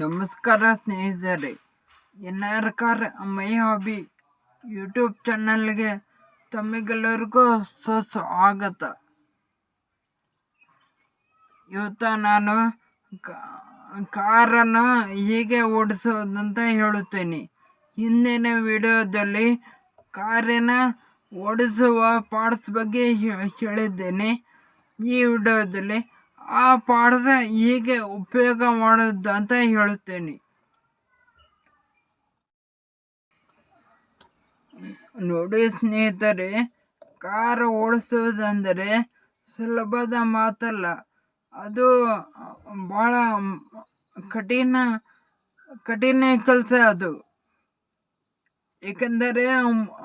ನಮಸ್ಕಾರ ಸ್ನೇಹಿತರೆ. N R car my hobby YouTube ಚಾನಲ್ಗೆ ತಮಗೆಲ್ಲರಿಗೂ ಸುಸ್ವಾಗತ. ಇವತ್ತು ನಾನು ಕಾರನ್ನು ಹೇಗೆ ಓಡಿಸೋದಂತ ಹೇಳುತ್ತೇನೆ. ಹಿಂದಿನ ವಿಡಿಯೋದಲ್ಲಿ ಕಾರಿನ ಓಡಿಸುವ ಪಾರ್ಟ್ಸ್ ಬಗ್ಗೆ ಹೇಳಿದ್ದೇನೆ. ಈ ವಿಡಿಯೋದಲ್ಲಿ ಆ ಪಾಠದ ಹೇಗೆ ಉಪಯೋಗ ಮಾಡೋದು ಅಂತ ಹೇಳುತ್ತೇನೆ. ನೋಡಿ ಸ್ನೇಹಿತರೆ, ಕಾರ್ ಓಡಿಸುವುದೆಂದರೆ ಸುಲಭದ ಮಾತಲ್ಲ. ಅದು ಭಾಳ ಕಠಿಣ ಕಠಿಣ ಕೆಲಸ ಅದು. ಏಕೆಂದರೆ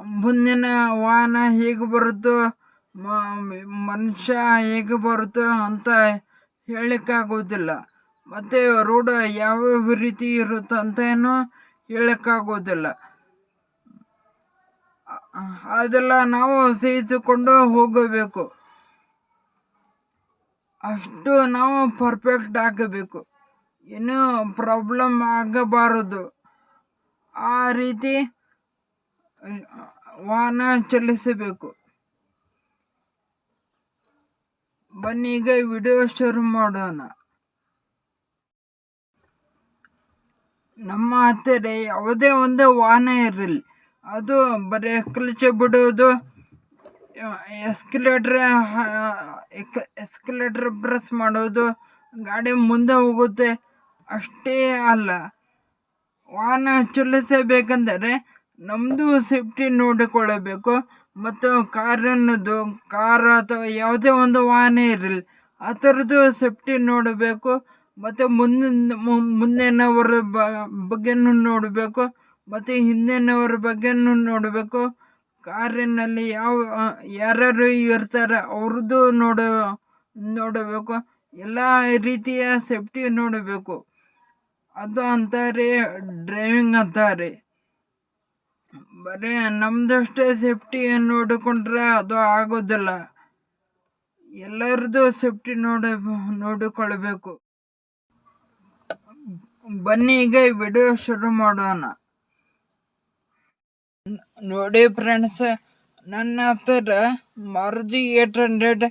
ಮುಂದಿನ ವಾಹನ ಹೇಗೆ ಬರುತ್ತೋ ಮನುಷ್ಯ ಹೇಗೆ ಬರುತ್ತೋ ಅಂತ ಹೇಳಕ್ಕಾಗೋದಿಲ್ಲ. ಮತ್ತು ರೋಡ್ ಯಾವ್ಯಾವ ರೀತಿ ಇರುತ್ತೆ ಅಂತನೂ ಹೇಳಕ್ಕಾಗೋದಿಲ್ಲ. ಅದೆಲ್ಲ ನಾವು ಸಹಿಸಿಕೊಂಡು ಹೋಗಬೇಕು. ಅಷ್ಟು ನಾವು ಪರ್ಫೆಕ್ಟ್ ಆಗಬೇಕು. ಏನೂ ಪ್ರಾಬ್ಲಮ್ ಆಗಬಾರದು. ಆ ರೀತಿ ವಾಹನ ಚಲಿಸಬೇಕು. ಬನ್ನಿ, ಈಗ ವಿಡಿಯೋ ಶುರು ಮಾಡೋಣ. ನಮ್ಮ ಹತ್ತಿರ ಯಾವುದೇ ಒಂದು ವಾಹನ ಇರಲಿ. ಅದು ಬರೀ ಕ್ಲಚ್ ಬಿಡೋದು. ಎಸ್ಕಲೇಟ್ರ್ ಎಸ್ಕಲೇಟ್ರ್ ಪ್ರೆಸ್ ಮಾಡೋದು. ಗಾಡಿ ಮುಂದೆ ಹೋಗುತ್ತೆ. ಅಷ್ಟೇ ಅಲ್ಲ. ವಾಹನ ಚಲಿಸಬೇಕೆಂದರೆ ನಮ್ಮದು ಸೇಫ್ಟಿ ನೋಡಿಕೊಳ್ಳಬೇಕು. ಮತ್ತು ಕಾರನ್ನದು ಕಾರ್ ಅಥವಾ ಯಾವುದೇ ಒಂದು ವಾಹನ ಇರಲಿ, ಆ ಥರದ್ದು ಸೇಫ್ಟಿ ನೋಡಬೇಕು ಮತ್ತು ಮುಂದಿನ ಮುಂದಿನವರ ಬಗ್ಗೆನೂ ನೋಡಬೇಕು ಮತ್ತು ಹಿಂದಿನವರ ಬಗ್ಗೆನೂ ನೋಡಬೇಕು. ಕಾರಿನಲ್ಲಿ ಯಾವ ಯಾರ್ಯಾರು ಇರ್ತಾರೆ ಅವ್ರದ್ದು ನೋಡ, ನೋಡಬೇಕು. ಎಲ್ಲ ರೀತಿಯ ಸೇಫ್ಟಿ ನೋಡಬೇಕು. ಅದು ಅಂತಾರೆ ಡ್ರೈವಿಂಗ್ ಅಂತಾರೆ. ಬರೀ ನಮ್ದಷ್ಟೇ ಸೇಫ್ಟಿ ನೋಡಿಕೊಂಡ್ರೆ ಅದು ಆಗೋದಿಲ್ಲ. ಎಲ್ಲರದ್ದು ಸೇಫ್ಟಿ ನೋಡಿ, ನೋಡಿಕೊಳ್ಬೇಕು. ಬನ್ನಿ ಈಗ ವಿಡಿಯೋ ಶುರು ಮಾಡೋಣ. ನೋಡಿ ಫ್ರೆಂಡ್ಸ್ ನನ್ನ ಹತ್ತಿರ Maruti eight hundred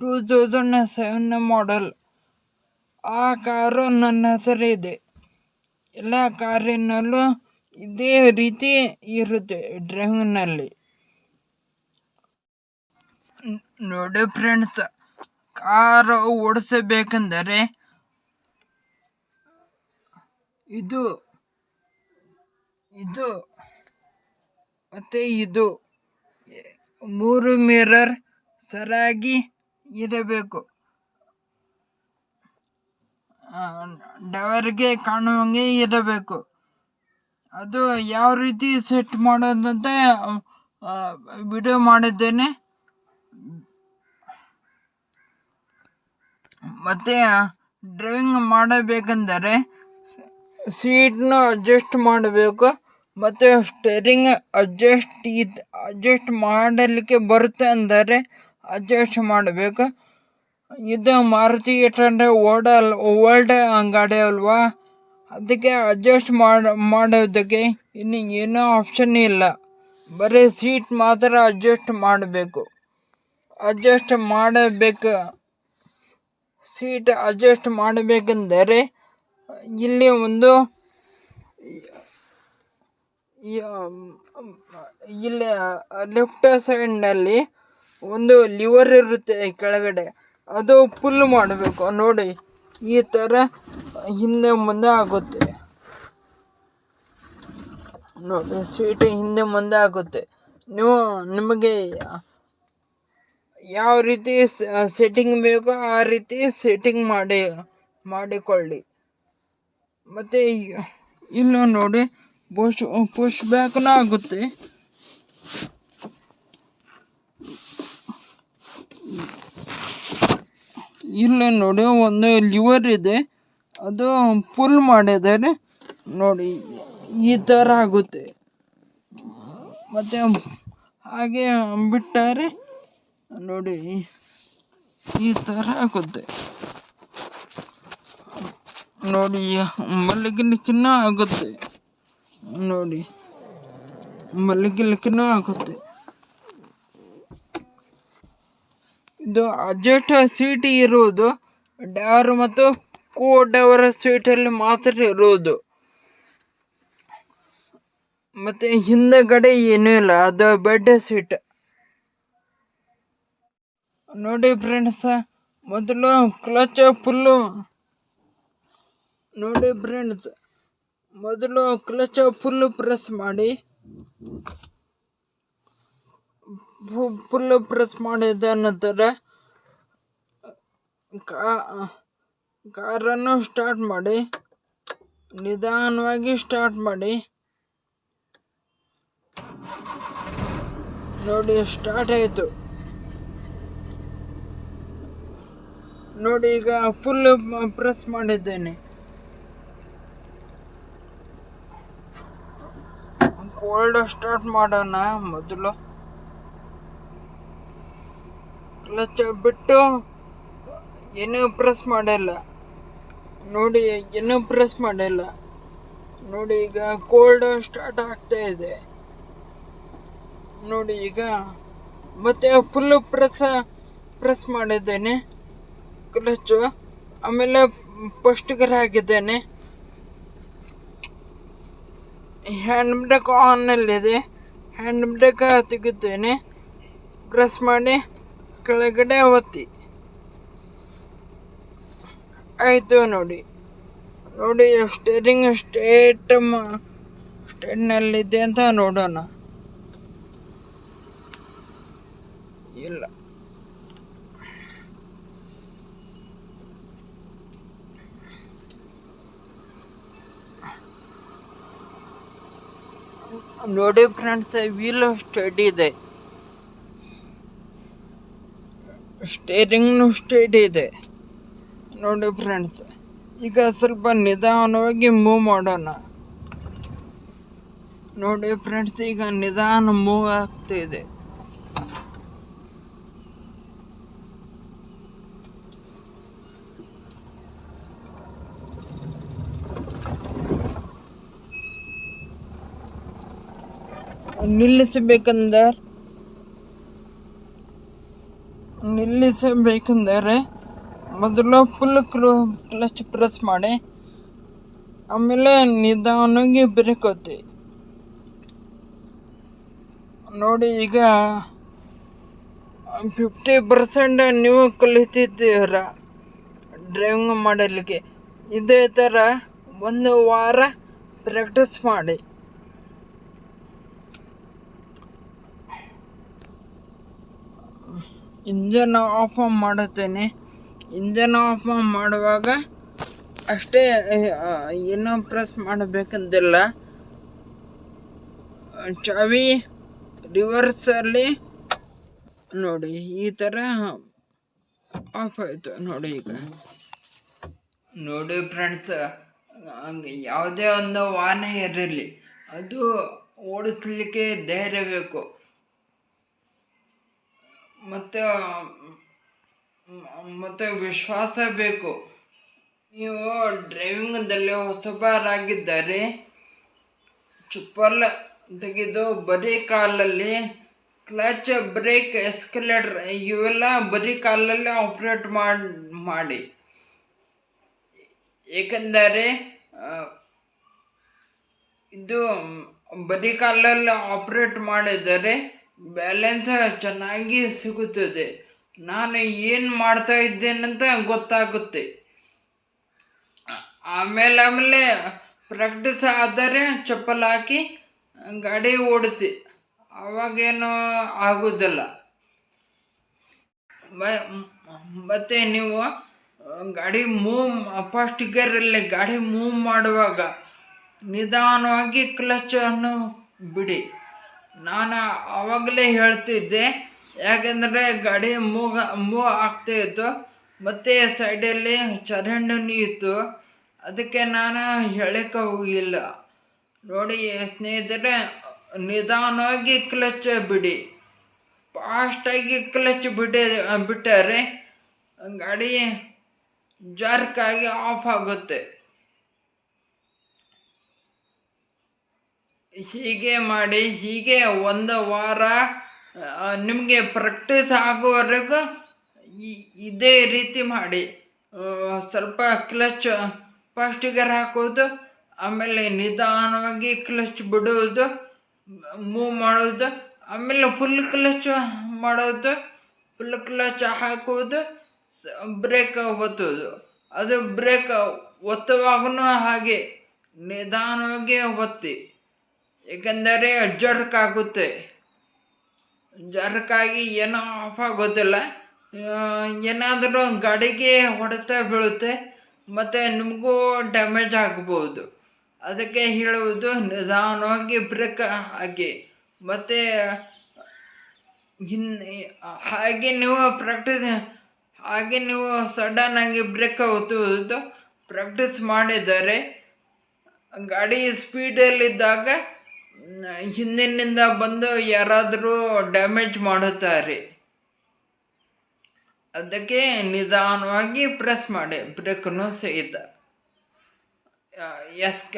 two thousand seven model ಆ ಕಾರು ನನ್ನ ಇದೆ. ಎಲ್ಲ ಕಾರಿನಲ್ಲೂ ಇದೇ ರೀತಿ ಇರುತ್ತೆ ಡ್ರಾಯಿಂಗ್ನಲ್ಲಿ. ನೋಡಿ ಫ್ರೆಂಡ್ಸ್, ಕಾರು ಓಡಿಸಬೇಕೆಂದರೆ ಇದು ಇದು, ಮತ್ತು ಇದು ಮೂರು ಮಿರರ್ ಸರಿಯಾಗಿ ಇರಬೇಕು. ಡವರ್ಗೆ ಕಾಣುವಂಗೆ ಇರಬೇಕು. ಅದು ಯಾವ ರೀತಿ ಸೆಟ್ ಮಾಡೋದಂತ ವಿಡಿಯೋ ಮಾಡಿದ್ದೇನೆ. ಮತ್ತು ಡ್ರೈವಿಂಗ್ ಮಾಡಬೇಕೆಂದರೆ ಸೀಟ್ನ ಅಡ್ಜಸ್ಟ್ ಮಾಡಬೇಕು. ಮತ್ತು ಸ್ಟೇರಿಂಗ್ ಅಡ್ಜಸ್ಟ್ ಇದ್ ಅಡ್ಜಸ್ಟ್ ಮಾಡಲಿಕ್ಕೆ ಬರುತ್ತೆ ಅಂದರೆ ಅಡ್ಜಸ್ಟ್ ಮಾಡಬೇಕು. ಇದು ಮಾರುತಿ ಏಟ್ ಹಂಡ್ರೆಡ್ ಓಲ್ಡ್ ಗಾಡಿ ಅಲ್ವಾ? ಅದಕ್ಕೆ ಅಡ್ಜಸ್ಟ್ ಮಾಡಿ, ಮಾಡೋದಕ್ಕೆ ಇನ್ನು ಏನೂ ಆಪ್ಷನ್ ಇಲ್ಲ. ಬರೀ ಸೀಟ್ ಮಾತ್ರ ಅಡ್ಜಸ್ಟ್ ಮಾಡಬೇಕು. ಅಡ್ಜಸ್ಟ್ ಮಾಡಬೇಕು. ಸೀಟ್ ಅಡ್ಜಸ್ಟ್ ಮಾಡಬೇಕೆಂದರೆ ಇಲ್ಲಿ ಒಂದು ಇಲ್ಲಿ ಲೆಫ್ಟ್ ಸೈಡ್ನಲ್ಲಿ ಒಂದು ಲಿವರ್ ಇರುತ್ತೆ ಕೆಳಗಡೆ. ಅದು ಪುಲ್ ಮಾಡಬೇಕು. ನೋಡಿ. ಈ ಥರ ಹಿಂದೆ ಮುಂದೆ ಆಗುತ್ತೆ. ನೋಡಿ ಸ್ವೀಟ್ ಹಿಂದೆ ಮುಂದೆ ಆಗುತ್ತೆ. ನೀವು ನಿಮಗೆ ಯಾವ ರೀತಿ ಸೆಟ್ಟಿಂಗ್ ಬೇಕೋ ಆ ರೀತಿ ಸೆಟ್ಟಿಂಗ್ ಮಾಡಿ, ಮಾಡಿಕೊಳ್ಳಿ. ಮತ್ತು ಇಲ್ಲೂ ನೋಡಿ ಪುಷ್ ಪುಷ್ ಬ್ಯಾಕ್ನೂ ಆಗುತ್ತೆ. ಇಲ್ಲಿ ನೋಡಿ ಒಂದು ಲಿವರ್ ಇದೆ. ಅದು ಪುಲ್ ಮಾಡಿದರೆ ನೋಡಿ, ಈ ಥರ ಆಗುತ್ತೆ. ಮತ್ತು ಹಾಗೆ ಬಿಟ್ಟರೆ, ನೋಡಿ, ಈ ಥರ ಆಗುತ್ತೆ. ನೋಡಿ, ಮಲಗಲಿಕ್ಕಿನ್ನೂ ಆಗುತ್ತೆ. ನೋಡಿ, ಮಲಗಲಿಕ್ಕಿನ್ನೂ ಆಗುತ್ತೆ. ಇದು ಅಜೆಟ್ ಸೀಟ್ ಇರುವುದು ಡಾರ್ ಮತ್ತು ಕೋ ಅವರ ಸೀಟಲ್ಲಿ ಮಾತ್ರ ಇರುವುದು. ಮತ್ತೆ ಹಿಂದಗಡೆ ಏನೂ ಇಲ್ಲ, ಅದು ಬೆಡ್ ಸೀಟ್. ನೋಡಿ ಫ್ರೆಂಡ್ಸ್ ಮೊದಲು ಕ್ಲಚ್ ಫುಲ್ಲು ನೋಡಿ ಫ್ರೆಂಡ್ಸ್ ಮೊದಲು ಕ್ಲಚ್ ಫುಲ್ ಪ್ರೆಸ್ ಮಾಡಿ. ಫುಲ್ಲು ಪ್ರೆಸ್ ಮಾಡಿದ ನಂತರ ಕಾರನ್ನು ಸ್ಟಾರ್ಟ್ ಮಾಡಿ, ನಿಧಾನವಾಗಿ ಸ್ಟಾರ್ಟ್ ಮಾಡಿ. ನೋಡಿ, ಸ್ಟಾರ್ಟ್ ಆಯಿತು. ನೋಡಿ, ಈಗ ಫುಲ್ ಪ್ರೆಸ್ ಮಾಡಿದ್ದೇನೆ. ಕೋಲ್ಡ್ ಸ್ಟಾರ್ಟ್ ಮಾಡೋಣ ಮೊದಲು. ಕ್ಲಚ್ ಬಿಟ್ಟು ಏನೂ ಪ್ರೆಸ್ ಮಾಡಿಲ್ಲ. ನೋಡಿ, ಏನೂ ಪ್ರೆಸ್ ಮಾಡಿಲ್ಲ. ನೋಡಿ, ಈಗ ಕೋಲ್ಡ್ ಸ್ಟಾರ್ಟ್ ಆಗ್ತಾ ಇದೆ. ನೋಡಿ, ಈಗ ಮತ್ತೆ ಫುಲ್ಲು ಪ್ರೆಸ್ ಪ್ರೆಸ್ ಮಾಡಿದ್ದೇನೆ. ಕ್ಲಚ್ಚು, ಆಮೇಲೆ ಪಸ್ಟ್ಗರ್ ಗೇರ್ ಹಾಕಿದ್ದೇನೆ. ಹ್ಯಾಂಡ್ ಬ್ರೇಕ್ ಆನಲ್ಲಿದೆ ಹ್ಯಾಂಡ್ ಬ್ರೇಕ್ ತೆಗಿತೇನೆ ಪ್ರೆಸ್ ಮಾಡಿ. ಕೆಳಗಡೆ ಒತ್ತಿ ಆಯಿತು ನೋಡಿ. ನೋಡಿ ಸ್ಟೇರಿಂಗ್ ಸ್ಟೇಟ್ ಸ್ಟೇಟ್ನಲ್ಲಿದೆ ಅಂತ ನೋಡೋಣ. ಇಲ್ಲ. ನೋಡಿ ಫ್ರೆಂಡ್ಸ್ ವೀಲ್ ಸ್ಟಡಿ ಇದೆ. ಸ್ಟೇರಿಂಗ್ನು ಸ್ಟೇಟ್ ಇದೆ. ನೋಡಿ ಫ್ರೆಂಡ್ಸ್ ಈಗ ಸ್ವಲ್ಪ ನಿಧಾನವಾಗಿ ಮೂವ್ ಮಾಡೋಣ. ನೋಡಿ ಫ್ರೆಂಡ್ಸ್ ಈಗ ನಿಧಾನ ಮೂವ್ ಆಗ್ತಿದೆ ನಿಲ್ಲಿಸಬೇಕಂದ್ರೆ? ನಿಲ್ಲಿಸಬೇಕೆಂದರೆ ಮೊದಲು ಫುಲ್ ಕ್ಲೂ ಕ್ಲಚ್ ಪ್ರೆಸ್ ಮಾಡಿ, ಆಮೇಲೆ ನಿಧಾನವಾಗಿ ಬ್ರೇಕ್ ನೋಡಿ ಈಗ ಫಿಫ್ಟಿ ಪರ್ಸೆಂಟ್ ನೀವು ಕಲಿತಿದ್ದೀರ ಡ್ರೈವಿಂಗ್ ಮಾಡಲಿಕ್ಕೆ ಇದೇ ಥರ ಒಂದು ವಾರ ಪ್ರಾಕ್ಟೀಸ್ ಮಾಡಿ. ಇಂಜನ್ ಆಫ್ ಮಾಡುತ್ತೇನೆ. ಇಂಜನ್ ಆಫ್ ಮಾಡುವಾಗ ಅಷ್ಟೇ ಏನೂ ಪ್ರೆಸ್ ಮಾಡಬೇಕಂತಿಲ್ಲ. ಚಾವಿ ರಿವರ್ಸಲ್ಲಿ ನೋಡಿ, ಈ ಥರ ಆಫ್ ಆಯಿತು ನೋಡಿ ಈಗ. ನೋಡಿ ಫ್ರೆಂಡ್ಸ್ ಯಾವುದೇ ಒಂದು ವಾಹನ ಇರಲಿ ಅದು ಓಡಿಸ್ಲಿಕ್ಕೆ ಧೈರ್ಯ ಬೇಕು. ಮತ್ತು ಮತ್ತು ವಿಶ್ವಾಸ ಬೇಕು. ನೀವು ಡ್ರೈವಿಂಗದಲ್ಲಿ ಹೊಸಬರಾಗಿದ್ದರೆ, ಚಪ್ಪಲ್ ತೆಗೆದು ಬರೀ ಕಾಲಲ್ಲಿ, ಕ್ಲಚ್, ಬ್ರೇಕ್, ಎಸ್ಕಲೇಟ್ರ್ ಇವೆಲ್ಲ ಬರೀ ಕಾಲಲ್ಲಿ ಆಪ್ರೇಟ್ ಮಾಡಿ ಏಕೆಂದರೆ ಇದು ಬರೀ ಕಾಲಲ್ಲಿ ಆಪ್ರೇಟ್ ಮಾಡಿದರೆ ಬ್ಯಾಲೆನ್ಸ್ ಚೆನ್ನಾಗಿ ಸಿಗುತ್ತದೆ. ನಾನು ಏನು ಮಾಡ್ತಾ ಇದ್ದೇನಂತ ಗೊತ್ತಾಗುತ್ತೆ. ಆಮೇಲೆ ಆಮೇಲೆ ಪ್ರಾಕ್ಟೀಸ್ ಆದರೆ ಚಪ್ಪಲ್ ಹಾಕಿ ಗಾಡಿ ಓಡಿಸಿ. ಅವಾಗೇನು ಆಗೋದಿಲ್ಲ. ಮತ್ತೆ ನೀವು ಗಾಡಿ ಮೂವ್ ಫಸ್ಟ್ ಗೇರಲ್ಲಿ ಗಾಡಿ ಮೂವ್ ಮಾಡುವಾಗ ನಿಧಾನವಾಗಿ ಕ್ಲಚನ್ನು ಬಿಡಿ. ನಾನು ಆವಾಗಲೇ ಹೇಳ್ತಿದ್ದೆ. ಯಾಕೆಂದರೆ ಗಾಡಿ ಮೂವ್ ಮೂವ್ ಆಗ್ತಾಯಿತ್ತು ಮತ್ತು ಸೈಡಲ್ಲಿ ಚರಂಡಿ ಇತ್ತು. ಅದಕ್ಕೆ ನಾನು ಹೇಳಕ್ಕೆ ಹೋಗಿಲ್ಲ. ನೋಡಿ, ಸ್ನೇಹಿತರೆ, ನಿಧಾನವಾಗಿ ಕ್ಲಚ್ ಬಿಡಿ. ಫಾಸ್ಟಾಗಿ ಕ್ಲಚ್ ಬಿಡಿ, ಬಿಟ್ಟರೆ, ಗಾಡಿ ಜಾರ್ಕಾಗಿ ಆಫ್ ಆಗುತ್ತೆ. ಹೀಗೆ ಮಾಡಿ, ಹೀಗೆ ಒಂದು ವಾರ ನಿಮಗೆ ಪ್ರಾಕ್ಟೀಸ್ ಆಗೋವರೆಗೂ ಇದೇ ರೀತಿ ಮಾಡಿ. ಸ್ವಲ್ಪ ಕ್ಲಚ್ ಫಸ್ಟ್ ಗೇರ್ ಹಾಕೋದು, ಆಮೇಲೆ ನಿಧಾನವಾಗಿ ಕ್ಲಚ್ ಬಿಡೋದು ಮೂವ್ ಮಾಡೋದು, ಆಮೇಲೆ ಫುಲ್ ಕ್ಲಚ್ ಮಾಡೋದು ಫುಲ್ ಕ್ಲಚ್ ಹಾಕೋದು ಬ್ರೇಕ್ ಒತ್ತೋದು ಅದು ಬ್ರೇಕ್ ಒತ್ತುವಾಗೂ ಹಾಗೆ, ನಿಧಾನವಾಗಿ ಒತ್ತಿ. ಏಕೆಂದರೆ ಜರ್ಕ್ ಆಗುತ್ತೆ ಜರ್ಕಾಗಿ ಏನೋ ಆಫ್ ಆಗೋದಿಲ್ಲ. ಏನಾದರೂ ಗಾಡಿಗೆ ಹೊಡೆತ ಬೀಳುತ್ತೆ, ಮತ್ತು ನಿಮಗೂ ಡ್ಯಾಮೇಜ್ ಆಗ್ಬೋದು. ಅದಕ್ಕೆ ಹೇಳುವುದು ನಿಧಾನವಾಗಿ ಬ್ರೇಕ್ ಹಾಕಿ ಮತ್ತು, ಹಿನ್, ಹಾಗೆ ನೀವು ಪ್ರಾಕ್ಟೀಸ್ ಹಾಗೆ ನೀವು ಸಡನ್ನಾಗಿ ಬ್ರೇಕ್ ಒತ್ತುವುದು ಪ್ರಾಕ್ಟೀಸ್ ಮಾಡಿದರೆ, ಗಾಡಿ ಸ್ಪೀಡಲ್ಲಿದ್ದಾಗ ಹಿಂದಿನಿಂದ ಬಂದು ಯಾರಾದರೂ ಡ್ಯಾಮೇಜ್ ಮಾಡುತ್ತಾರೆ. ಅದಕ್ಕೆ ನಿಧಾನವಾಗಿ ಪ್ರೆಸ್ ಮಾಡಿ ಬ್ರೇಕನ್ನು ಸಹಿತ. ಎಸ್ ಕ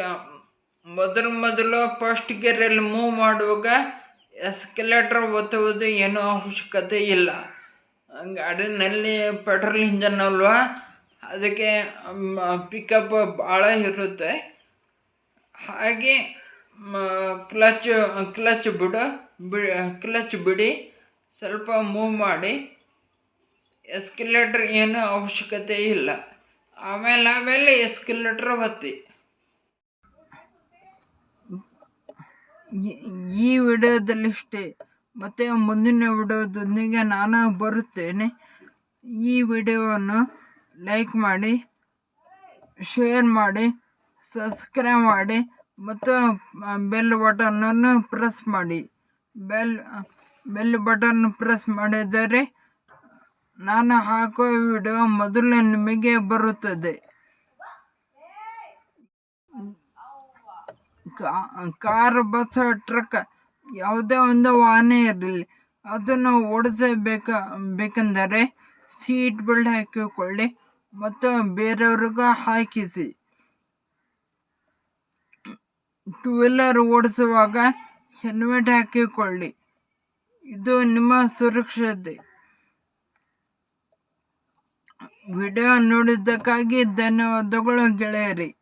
ಮೊದಲು ಮೊದಲು ಫಸ್ಟ್ ಗೇರಲ್ಲಿ ಮೂವ್ ಮಾಡುವಾಗ ಎಸ್ಕಲೇಟರ್ ಒತ್ತುವುದು ಏನೂ ಅವಶ್ಯಕತೆ ಇಲ್ಲ. ಗಾಡಿನಲ್ಲಿ ಪೆಟ್ರೋಲ್ ಇಂಜನ್ ಅಲ್ವಾ, ಅದಕ್ಕೆ ಪಿಕಪ್ ಭಾಳ ಇರುತ್ತೆ. ಹಾಗೆ ಕ್ಲಚ್ ಕ್ಲಚ್ ಬಿಡು, ಬಿ, ಕ್ಲಚ್ ಬಿಡಿ, ಸ್ವಲ್ಪ ಮೂವ್ ಮಾಡಿ. ಎಸ್ಕಿಲೇಟ್ರ್ ಏನೂ ಅವಶ್ಯಕತೆ ಇಲ್ಲ. ಆಮೇಲೆ ಆಮೇಲೆ ಎಸ್ಕಿಲೇಟ್ರ್ ಒತ್ತಿ. ಈ- ವಿಡಿಯೋದಲ್ಲಿಷ್ಟೇ ಮತ್ತು ಮುಂದಿನ ವಿಡಿಯೋದೊಂದಿಗೆ ನಾನು ಬರುತ್ತೇನೆ. ಈ ವಿಡಿಯೋವನ್ನು ಲೈಕ್ ಮಾಡಿ, ಶೇರ್ ಮಾಡಿ, ಸಬ್ಸ್ಕ್ರೈಬ್ ಮಾಡಿ. ಮತ್ತು ಬೆಲ್ ಬಟನನ್ನು ಪ್ರೆಸ್ ಮಾಡಿ. ಬೆಲ್ ಬೆಲ್ ಬಟನ್ ಪ್ರೆಸ್ ಮಾಡಿದರೆ ನಾನು ಹಾಕೋ ವಿಡಿಯೋ ಮೊದಲು ನಿಮಗೆ ಬರುತ್ತದೆ. ಕಾರ್ ಬಸ್ ಟ್ರಕ್ ಯಾವುದೇ ಒಂದು ವಾಹನ ಇರಲಿ, ಅದನ್ನು ಓಡಿಸಬೇಕ, ಬೇಕೆಂದರೆ ಸೀಟ್ ಬೆಲ್ಟ್ ಹಾಕಿಕೊಳ್ಳಿ ಮತ್ತು ಬೇರೆಯವ್ರಿಗೂ ಹಾಕಿಸಿ. ಟೂ ವೀಲರ್ ಓಡಿಸುವಾಗ ಹೆಲ್ಮೆಟ್ ಹಾಕಿಕೊಳ್ಳಿ. ಇದು ನಿಮ್ಮ ಸುರಕ್ಷತೆ. ವಿಡಿಯೋ ನೋಡಿದ್ದಕ್ಕಾಗಿ ಧನ್ಯವಾದಗಳು ಗೆಳೆಯರಿ.